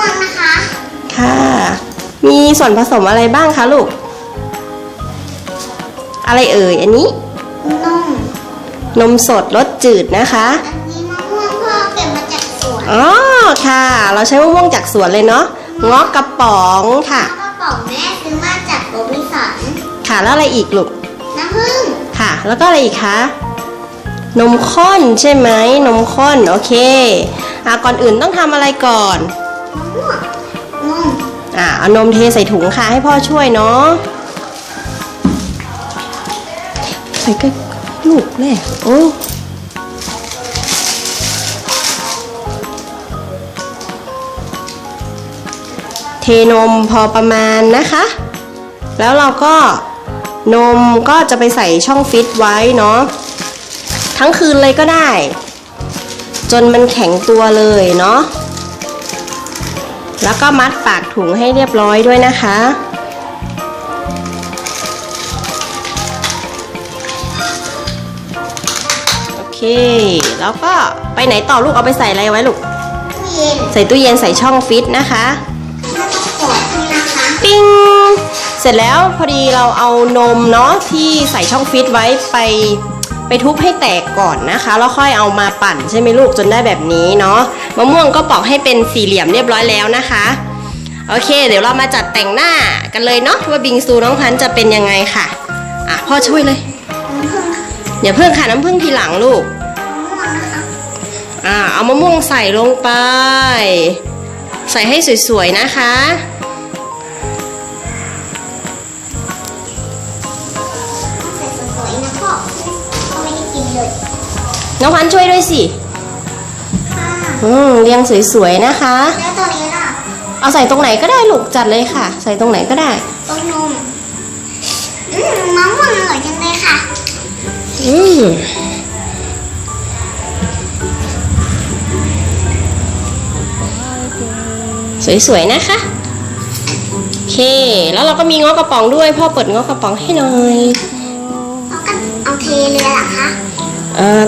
ม่วงนะคะ ค่ะ มีส่วนผสมอะไรบ้างคะลูก อะไรเอ่ยอันนี้ นม นมสดรสจืดนะคะ อันนี้มะม่วงพ่อเก็บมาจากสวนอ๋อค่ะ เราใช้มะม่วงจากสวนเลยเนาะงอกกระป๋องค่ะแล้วก็บอกแม่ซื้อมาจากโรบินสัน ค่ะแล้วอะไรอีกลูก น้ำผึ้ง ค่ะ แล้วก็อะไรอีกคะ นมข้นใช่ไหมนมข้นโอเคอะก่อนอื่นต้องทำอะไรก่อนมะม่วงนม อะเอานมเทใส่ถุงค่ะให้พ่อช่วยเนาะใส่กล้ลูกแน่โอ้เทนมพอประมาณนะคะ แล้วเราก็นมก็จะไปใส่ช่องฟิตไว้เนาะทั้งคืนเลยก็ได้ จนมันแข็งตัวเลยเนาะ แล้วก็มัดปากถุงให้เรียบร้อยด้วยนะคะ โอเค แล้วก็ไปไหนต่อลูกเอาไปใส่อะไรไว้ลูกตู้เย็นใส่ตู้เย็นใส่ช่องฟิตนะคะแล้วก็กดนี่นะคะปิ้งเสร็จแล้วพอดีเราเอานมเนาะที่ใส่ช่องฟิตไว้ไป ไปทุบให้แตกก่อนนะคะ แล้วค่อยเอามาปั่นใช่ไหมลูกจนได้แบบนี้เนาะมะม่วงก็ปอกให้เป็นสี่เหลี่ยมเรียบร้อยแล้วนะคะโอเค เดี๋ยวเรามาจัดแต่งหน้ากันเลยเนาะว่าบิงซูน้องพันจะเป็นยังไงค่ะอะพ่อช่วยเลยน้ำผึ้งค่ะอย่าเพิ่งค่ะน้ำผึ้งทีหลังลูกอะคะอ่าเอามะม่วงใส่ลงไป ใส่ให้สวยๆนะคะ น้องพันธุ์ช่วยด้วยสิ ค่ะอืมเรียงสวยๆนะคะ แล้วตัวนี้ล่ะเอาใส่ตรงไหนก็ได้ลูกจัดเลยค่ะ ใส่ตรงไหนก็ได้ต้นนมอืมมะม่วงอร่อยจังเลยค่ะ อืมสวยๆนะคะ โอเค แล้วเราก็มีงอกกระป๋องด้วย พ่อเปิดงอกกระป๋องให้หน่อย เอากันเอาเทเลยเหรอคะเอ่อ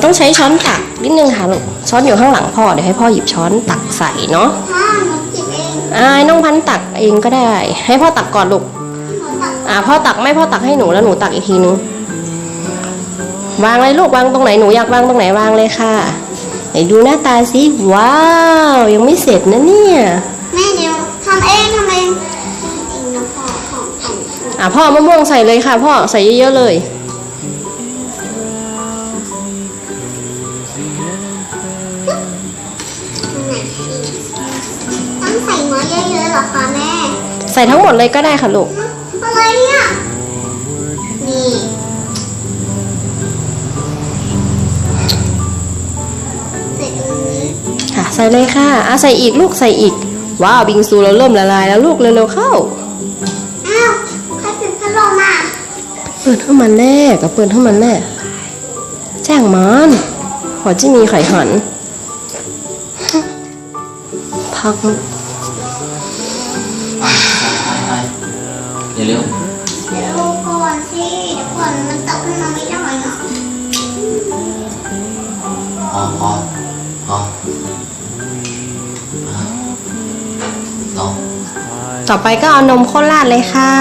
ต้องใช้ช้อนตักนิดนึงค่ะลูกช้อนอยู่ข้างหลังพ่อเดี๋ยวให้พ่อหยิบช้อนตักใส่เนาะพ่อหนูจิบเองอ่าให้น้องพันธุ์ตักเองก็ได้ ให้พ่อตักก่อนลูกหนูตักอ่าพ่อตักไม่พ่อตักให้หนูแล้วหนูตักอีกทีนึงวางเลยลูกวางตรงไหนหนูอยากวางตรงไหนวางเลยค่ะไหนดูหน้าตาสิว้าว ยังไม่เสร็จนะเนี่ยแม่เดี๋ยวทำเองทำเองเองนะพ่อของแผ่นอ่าพ่อมะม่วงใส่เลยค่ะ พ่อใส่เยอะๆเลย ต้องใส่หม้อเยอะๆเหรอคะแม่ ใส่ทั้งหมดเลยก็ได้ค่ะลูก อะไรเนี่ย นี่ใส่ตรงนี้ค่ะ ใส่เลยค่ะอ่าใส่อีกลูกใส่อีก ว้าวบิงซูเราเริ่มละลายแล้วลูกเร็วๆเข้า อ้าวใครปิดพัดลมอะ เปิดให้มันแน่กับเปิดให้มันแน่แจ้งมัน ขอจิมีไข่หัน พักเดี๋ยวเร็วเดี๋ยวดูก่อนสิเดี๋ยวก่อนมันตกขึ้นมาไม่ได้เนาะพอพอพอลองต่อไปก็เอานมข้นราดเลยค่ะ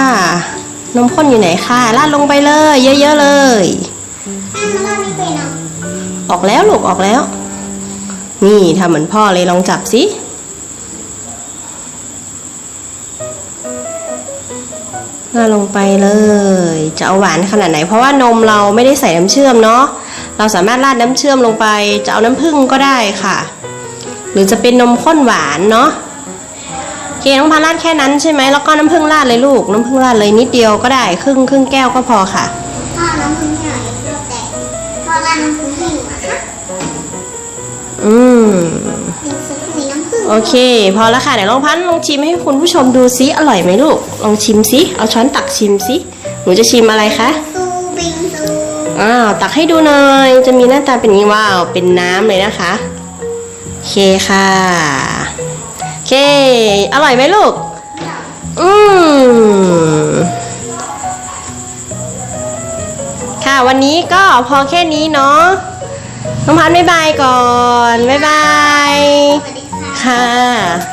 นมข้นอยู่ไหนค่ะราดลงไปเลย เยอะๆเลย แม่มันเล่าไม่เป็นเนาะออกแล้วลูกออกแล้ว นี่ทำเหมือนพ่อเลยลองจับสิราดลงไปเลย จะเอาหวานขนาดไหน เพราะว่านมเราไม่ได้ใส่น้ำเชื่อมเนาะเราสามารถราดน้ำเชื่อมลงไป จะเอาน้ำผึ้งก็ได้ค่ะ หรือจะเป็นนมข้นหวานเนาะโอเคน้องพาราดแค่นั้นใช่ไหมแล้วก็น้ำผึ้งราดเลยลูก น้ำผึ้งราดเลยนิดเดียวก็ได้ ครึ่งครึ่งแก้วก็พอค่ะพ่อน้ำพึ่งหน่อยเพื่อแต กพ่อราดน้ำพึ่งให้หนูนะคะอืม หนึ่งซุปมีน้ำพึ่งโอเค พอแล้วค่ะเดี๋ยวลองพันลองชิมให้คุณผู้ชมดูซิอร่อยไหมลูก ลองชิมซิเอาช้อนตักชิมซิหนูจะชิมอะไรคะซูบิงซูอ้าวตักให้ดูหน่อย จะมีหน้าตาเป็นอย่างนี้ว้าวเป็นน้ำเลยนะคะโอเคค่ะโอเค อร่อยไหมลูก อืม ค่ะ วันนี้ก็พอแค่นี้เนาะน้องพันธ์บ๊ายบายก่อน บ๊ายบาย ค่ะ